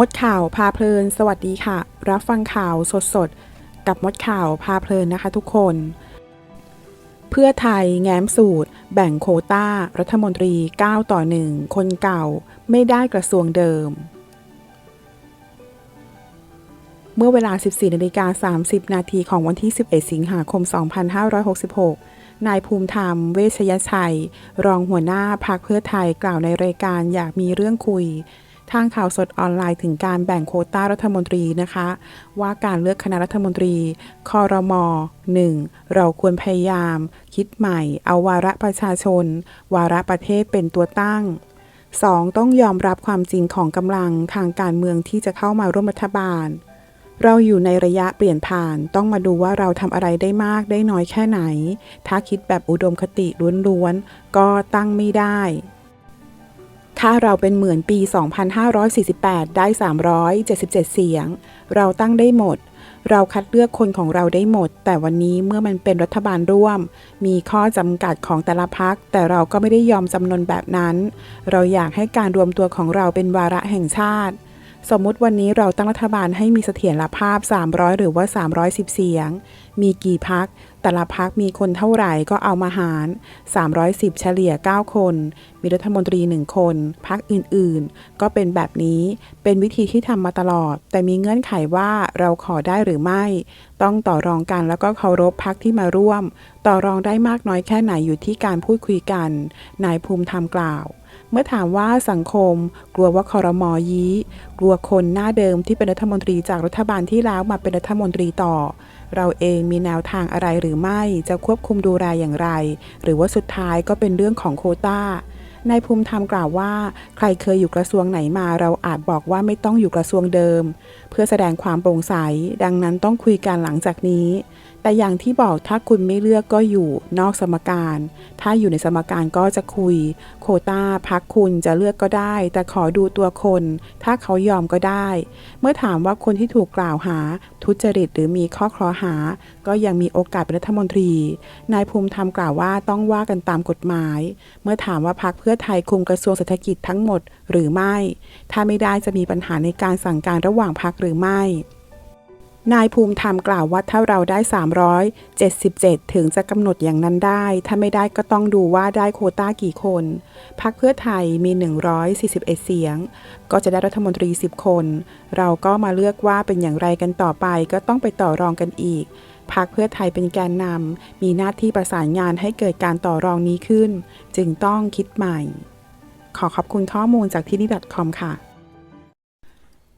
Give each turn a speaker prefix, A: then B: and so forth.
A: มดข่าวพาเพลิน สวัสดีค่ะ รับฟังข่าวสดๆกับมดข่าวพาเพลินนะคะทุกคน เพื่อไทยแง้มสูตร แบ่งโคต้า รัฐมนตรี 9 ต่อ 1 คนเก่า ไม่ได้กระทรวงเดิม เมื่อเวลา 14นาฬิกา30 นาทีของวันที่ 11 สิงหาคม 2566 นายภูมิธรรม เวชยชัย รองหัวหน้าพักเพื่อไทยกล่าวในรายการอยากมีเรื่องคุย ทางข่าวสดออนไลน์ถึงการแบ่งโคต้ารัฐมนตรีนะคะ ว่าการเลือกคณะรัฐมนตรีคอรมอ 1. เราควรพยายาม คิดใหม่ เอาวาระประชาชน วาระประเทศเป็นตัวตั้ง 2. ต้องยอมรับความจริงของกำลังทางการเมืองที่จะเข้ามาร่วมรัฐบาล เราอยู่ในระยะเปลี่ยนผ่านต้องมาดูว่าเราทำอะไรได้มากได้น้อยแค่ไหน ถ้าคิดแบบอุดมคติล้วนๆก็ตั้งไม่ได้ ถ้าเราเป็นเหมือนปี 2548 ได้ 377 เสียง เราตั้งได้หมด เราคัดเลือกคนของเราได้หมด แต่วันนี้เมื่อมันเป็นรัฐบาลร่วม มีข้อจำกัดของแต่ละพัก แต่เราก็ไม่ได้ยอมจำนนแบบนั้น เราอยากให้การรวมตัวของเราเป็นวาระแห่งชาติ สมมุติวันนี้เราตั้งรัฐบาลให้มีเสถียรภาพ 300 หรือว่า 310 เสียง มีกี่พัก แต่ละพักมีคนเท่าไหร่ก็เอามาหาร 310 เฉลี่ย 9 คน มีรัฐมนตรี 1 คน พักอื่นๆ ก็เป็นแบบนี้ เป็นวิธีที่ทำมาตลอด แต่มีเงื่อนไขว่าเราขอได้หรือไม่ ต้องต่อรองกันแล้วก็เคารพพักที่มาร่วม ต่อรองได้มากน้อยแค่ไหนอยู่ที่การพูดคุยกัน นายภูมิธรรมกล่าว เมื่อถามว่าสังคม กลัวว่าคอรมอยี้ กลัวคนหน้าเดิมที่เป็นรัฐมนตรีจากรัฐบาลที่แล้วมาเป็นรัฐมนตรีต่อ เราเองมีแนวทางอะไรหรือไม่จะควบคุมดูแลอย่างไร หรือว่าสุดท้ายก็เป็นเรื่องของโควต้านายภูมิธรรมกล่าวว่า ใครเคยอยู่กระทรวงไหนมาเราอาจบอกว่าไม่ต้องอยู่กระทรวงเดิม เพื่อแสดงความโปร่งใส ดังนั้นต้องคุยกันหลังจากนี้ แต่อย่างที่บอกถ้าคุณไม่เลือกก็อยู่นอกสมการ ถ้าอยู่ในสมการก็จะคุย โควตาพักคุณจะเลือกก็ได้ แต่ขอดูตัวคน ถ้าเขายอมก็ได้ เมื่อถามว่าคนที่ถูกกล่าวหา ทุจริตหรือมีข้อคลอหา ก็ยังมีโอกาสเป็นรัฐมนตรี นายภูมิธรรมกล่าวว่าต้องว่ากันตามกฎหมาย เมื่อถามว่าพักเพื่อไทยคุมกระทรวงเศรษฐกิจทั้งหมดหรือไม่ ถ้าไม่ได้จะมีปัญหาในการสั่งการระหว่างพักหรือไม่ นายภูมิธรรมกล่าวว่าถ้าเราได้ 377 ถึงจะกำหนดอย่างนั้นได้ ถ้าไม่ได้ก็ต้องดูว่าได้โควต้ากี่คน พักเพื่อไทยมี 141 เสียง ก็จะได้รัฐมนตรี 10 คน เราก็มาเลือกว่าเป็นอย่างไรกันต่อไปก็ต้องไปต่อรองกันอีก พักเพื่อไทยเป็นแกนนำมีหน้าที่ประสานงานให้เกิดการต่อรองนี้ขึ้น จึงต้องคิดใหม่ ขอขอบคุณข้อมูลจากที่นี่ .com ค่ะ